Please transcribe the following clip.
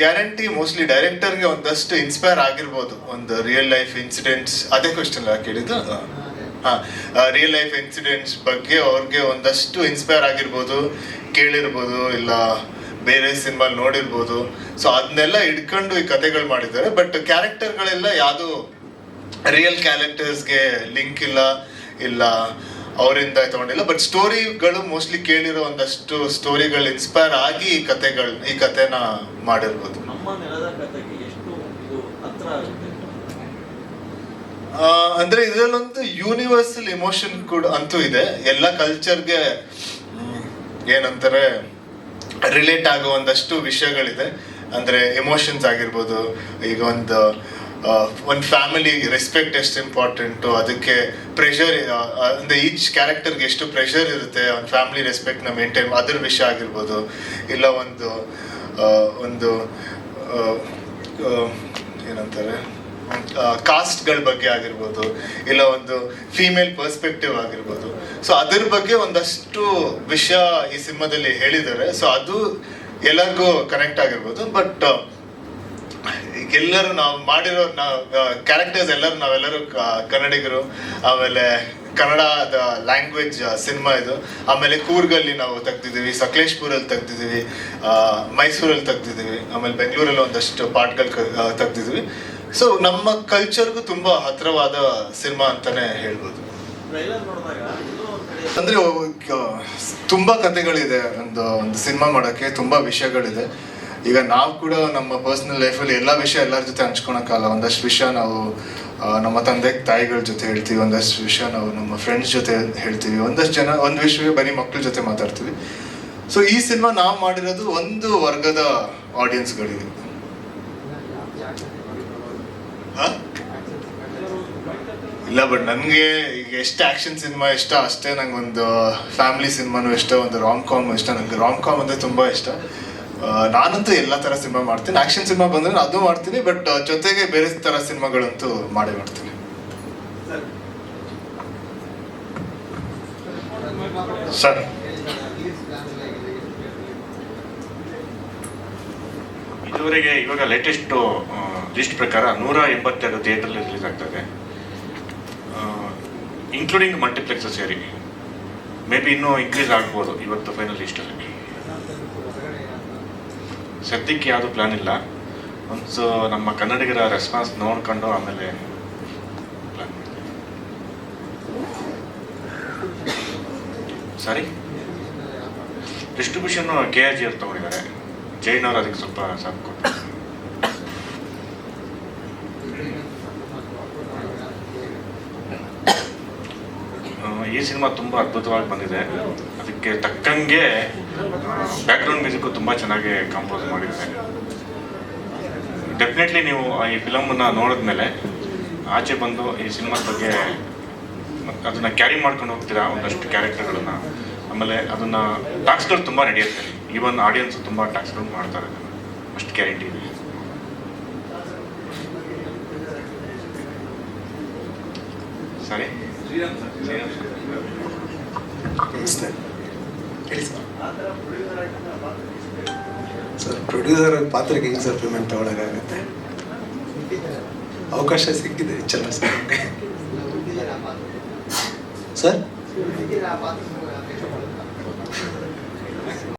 Guarantee mostly ಡೈರೆಕ್ಟರ್ಗೆ ಒಂದಷ್ಟು inspire ಆಗಿರ್ಬೋದು. ಒಂದು ರಿಯಲ್ ಲೈಫ್ ಇನ್ಸಿಡೆಂಟ್ಸ್ ಅದೇ ಕ್ವಶನ್ ಕೇಳಿದ್ದು? ಹಾಂ. ರಿಯಲ್ ಲೈಫ್ ಇನ್ಸಿಡೆಂಟ್ಸ್ ಬಗ್ಗೆ ಅವ್ರಿಗೆ ಒಂದಷ್ಟು ಇನ್ಸ್ಪೈರ್ ಆಗಿರ್ಬೋದು ಕೇಳಿರ್ಬೋದು ಇಲ್ಲ ಬೇರೆ ಸಿನಿಮಾ ನೋಡಿರ್ಬೋದು. ಸೊ ಅದನ್ನೆಲ್ಲ ಇಟ್ಕೊಂಡು ಈ ಕತೆಗಳು ಮಾಡಿದ್ದಾರೆ. ಬಟ್ ಕ್ಯಾರೆಕ್ಟರ್ಗಳೆಲ್ಲ ಯಾವುದು ರಿಯಲ್ ಕ್ಯಾರೆಕ್ಟರ್ಸ್ಗೆ ಲಿಂಕ್ ಇಲ್ಲ ಇಲ್ಲ ಅವರಿಂದ ತಗೊಂಡಿಲ್ಲ ಬಟ್ ಸ್ಟೋರಿಗಳು ಮೋಸ್ಟ್ಲಿ ಕೇಳಿರೋ ಒಂದಷ್ಟು ಸ್ಟೋರಿಗಳು ಇನ್ಸ್ಪೈರ್ ಆಗಿ ಈ ಕತೆಗಳು ಈ ಕತೆನ ಮಾಡಿರ್ಬೋದು. ಅಂದ್ರೆ ಇದರಲ್ಲೊಂದು ಯೂನಿವರ್ಸಲ್ ಇಮೋಷನ್ ಕೂಡ ಅಂತೂ ಇದೆ. ಎಲ್ಲ ಕಲ್ಚರ್ಗೆ ಏನಂತಾರೆ ರಿಲೇಟ್ ಆಗೋ ಒಂದಷ್ಟು ವಿಷಯಗಳಿದೆ. ಅಂದ್ರೆ ಎಮೋಷನ್ಸ್ ಆಗಿರ್ಬೋದು ಈಗ ಒಂದು ಒಂದು ಫ್ಯಾಮಿಲಿ ರೆಸ್ಪೆಕ್ಟ್ ಎಷ್ಟು ಇಂಪಾರ್ಟೆಂಟು ಅದಕ್ಕೆ ಪ್ರೆಷರ್ ಅಂದರೆ ಈಚ್ ಕ್ಯಾರೆಕ್ಟರ್ಗೆ ಎಷ್ಟು ಪ್ರೆಷರ್ ಇರುತ್ತೆ ಒಂದು ಫ್ಯಾಮಿಲಿ ರೆಸ್ಪೆಕ್ಟ್ನ ಮೇಂಟೈನ್ ಅದ್ರ ವಿಷಯ ಆಗಿರ್ಬೋದು. ಇಲ್ಲ ಒಂದು ಒಂದು ಏನಂತಾರೆ ಕಾಸ್ಟ್ಗಳ ಬಗ್ಗೆ ಆಗಿರ್ಬೋದು, ಇಲ್ಲ ಒಂದು ಫೀಮೇಲ್ ಪರ್ಸ್ಪೆಕ್ಟಿವ್ ಆಗಿರ್ಬೋದು. ಸೊ ಅದ್ರ ಬಗ್ಗೆ ಒಂದಷ್ಟು ವಿಷಯ ಈ ಸಿನಿಮಾದಲ್ಲಿ ಹೇಳಿದ್ದಾರೆ. ಸೊ ಅದು ಎಲ್ಲರಿಗೂ ಕನೆಕ್ಟ್ ಆಗಿರ್ಬೋದು ಬಟ್ ಎಲ್ಲರೂ ನಾವು ಮಾಡಿರೋ ನಾವು ಕ್ಯಾರೆಕ್ಟರ್ಸ್ ಎಲ್ಲರೂ ನಾವೆಲ್ಲರೂ ಕನ್ನಡಿಗರು, ಆಮೇಲೆ ಕನ್ನಡದ ಲ್ಯಾಂಗ್ವೇಜ್ ಸಿನಿಮಾ ಇದು. ಆಮೇಲೆ ಕೂರ್ಗಲ್ಲಿ ನಾವು ತೆಗ್ದಿದ್ದೀವಿ ಸಕಲೇಶ್ಪುರಲ್ಲಿ ತೆಗ್ದಿದ್ದೀವಿ ಮೈಸೂರಲ್ಲಿ ತೆಗ್ದಿದ್ದೀವಿ, ಆಮೇಲೆ ಬೆಂಗಳೂರಲ್ಲಿ ಒಂದಷ್ಟು ಪಾಟ್ಗಳು ತೆಗ್ದಿದ್ದೀವಿ. ಸೊ ನಮ್ಮ ಕಲ್ಚರ್ಗೂ ತುಂಬ ಹತ್ರವಾದ ಸಿನಿಮಾ ಅಂತಾನೆ ಹೇಳ್ಬೋದು. ಅಂದ್ರೆ ತುಂಬಾ ಕಥೆಗಳಿದೆ, ಒಂದು ಒಂದು ಸಿನಿಮಾ ಮಾಡೋಕ್ಕೆ, ತುಂಬಾ ವಿಷಯಗಳಿದೆ. ಈಗ ನಾವು ಕೂಡ ನಮ್ಮ ಪರ್ಸ್ನಲ್ ಲೈಫಲ್ಲಿ ಎಲ್ಲ ವಿಷಯ ಎಲ್ಲರ ಜೊತೆ ಹಂಚ್ಕೊಳಕ್ಕಾಗಲ್ಲ ಒಂದಷ್ಟು ವಿಷಯ ನಾವು ನಮ್ಮ ತಂದೆ, ತಾಯಿಗಳ ಜೊತೆ ಹೇಳ್ತೀವಿ, ಒಂದಷ್ಟು ವಿಷಯ ನಾವು ನಮ್ಮ ಫ್ರೆಂಡ್ಸ್ ಜೊತೆ ಹೇಳ್ತೀವಿ, ಒಂದಷ್ಟು ಜನ, ಒಂದು ವಿಷಯವೇ ಬರೀ ಮಕ್ಕಳ ಜೊತೆ ಮಾತಾಡ್ತೀವಿ. ಸೊ ಈ ಸಿನಿಮಾ ನಾವು ಮಾಡಿರೋದು ಒಂದು ವರ್ಗದ ಆಡಿಯನ್ಸ್ಗಳಿಗೆ ಇಲ್ಲ ಬಟ್ ನನಗೆ ಈಗ ಎಷ್ಟು ಆ್ಯಕ್ಷನ್ ಸಿನಿಮಾ ಇಷ್ಟ, ಅಷ್ಟೇ ನಂಗೆ ಒಂದು ಫ್ಯಾಮಿಲಿ ಸಿನಿಮಾನು ಇಷ್ಟ, ಒಂದು ರಾಮ್ ಕಾಮ್ ಇಷ್ಟ. ನನಗೆ ರಾಮ್ ಕಾಮ್ ಅಂದರೆ ತುಂಬ ಇಷ್ಟ. ನಾನಂತೂ ಎಲ್ಲ ಥರ ಸಿನಿಮಾ ಮಾಡ್ತೀನಿ. ಆಕ್ಷನ್ ಸಿನಿಮಾ ಬಂದ್ರೆ ಅದು ಮಾಡ್ತೀನಿ, ಬಟ್ ಜೊತೆಗೆ ಬೇರೆ ಥರ ಸಿನಿಮಾಗಳಂತೂ ಮಾಡೇ ಮಾಡ್ತೀನಿ. ಸರ್. ಇದುವರೆಗೆ ಇವಾಗ ಲೇಟೆಸ್ಟ್ ಲಿಸ್ಟ್ ಪ್ರಕಾರ ನೂರ ಎಂಬತ್ತೆರಡು ಥಿಯೇಟರ್ ರಿಲೀಸ್ ಆಗ್ತದೆ ಇನ್ಕ್ಲೂಡಿಂಗ್ ಮಲ್ಟಿಪ್ಲೆಕ್ಸ್ ಸೇರಿ ಮೇ ಬಿ ಇನ್ನೂ ಇನ್ಕ್ರೀಸ್ ಆಗ್ಬೋದು ಇವತ್ತು ಫೈನಲ್ ಲಿಸ್ಟಲ್ಲಿ ಸದ್ಯಕ್ಕೆ ಯಾವುದು ಪ್ಲಾನ್ ಇಲ್ಲ. ಒಂದು, ನಮ್ಮ ಕನ್ನಡಿಗರ ರೆಸ್ಪಾನ್ಸ್ ನೋಡ್ಕೊಂಡು ಆಮೇಲೆ plan sorry. Distribution K R G ಅವ್ರು ತಗೊಂಡಿದ್ದಾರೆ. ಜೈನ್ ಅವ್ರು ಅದಕ್ಕೆ ಸ್ವಲ್ಪ ಸಾಥ್ ಕೊಟ್ಟು. ಈ ಸಿನಿಮಾ ತುಂಬ ಅದ್ಭುತವಾಗಿ ಬಂದಿದೆ. ಅದಕ್ಕೆ ತಕ್ಕಂಗೆ ಬ್ಯಾಕ್ಗ್ರೌಂಡ್ ಮ್ಯೂಸಿಕ್ ತುಂಬ ಚೆನ್ನಾಗಿ ಕಂಪೋಸ್ ಮಾಡಿದ್ದಾರೆ. ಡೆಫಿನೆಟ್ಲಿ ನೀವು ಈ ಫಿಲಮನ್ನು ನೋಡಿದ್ಮೇಲೆ ಆಚೆ ಬಂದು ಈ ಸಿನಿಮಾದ ಬಗ್ಗೆ ಅದನ್ನು ಅದನ್ನ ಕ್ಯಾರಿ ಮಾಡ್ಕೊಂಡು ಹೋಗ್ತೀರಾ ಒಂದಷ್ಟು ಕ್ಯಾರೆಕ್ಟರ್ಗಳನ್ನು ಆಮೇಲೆ ಅದನ್ನ ಟಾಕ್ಸ್ಗಳು ತುಂಬ ನಡೆಯುತ್ತೆ ಈವನ್ ಆಡಿಯನ್ಸ್ ತುಂಬ ಟಾಕ್ಸ್ಗಳು ಮಾಡ್ತಾರೆ ಅಷ್ಟು ಗ್ಯಾರಂಟಿ ಇದೆ. ಸರಿ? ಶ್ರೀರಾಮ್ ಸರ್. ನಮಸ್ತೆ. ಸರ್ ಆ ಥರ ಪ್ರೊಡ್ಯೂಸರ್ ಆಗಿ ನಮ್ಮ ಪಾತ್ರ ವಹಿಸ್ಬೇಕು. ಸರ್ ಪ್ರೊಡ್ಯೂಸರ್ ಪಾತ್ರಕ್ಕೆ ಹೆಂಗೆ ಸರ್ ಪೇಮೆಂಟ್ ತಗೊಳಕ್ಕಾಗತ್ತೆ? ಅವಕಾಶ ಸಿಕ್ಕಿದೆ ಚಲೋ ಸರ್ ಸರ್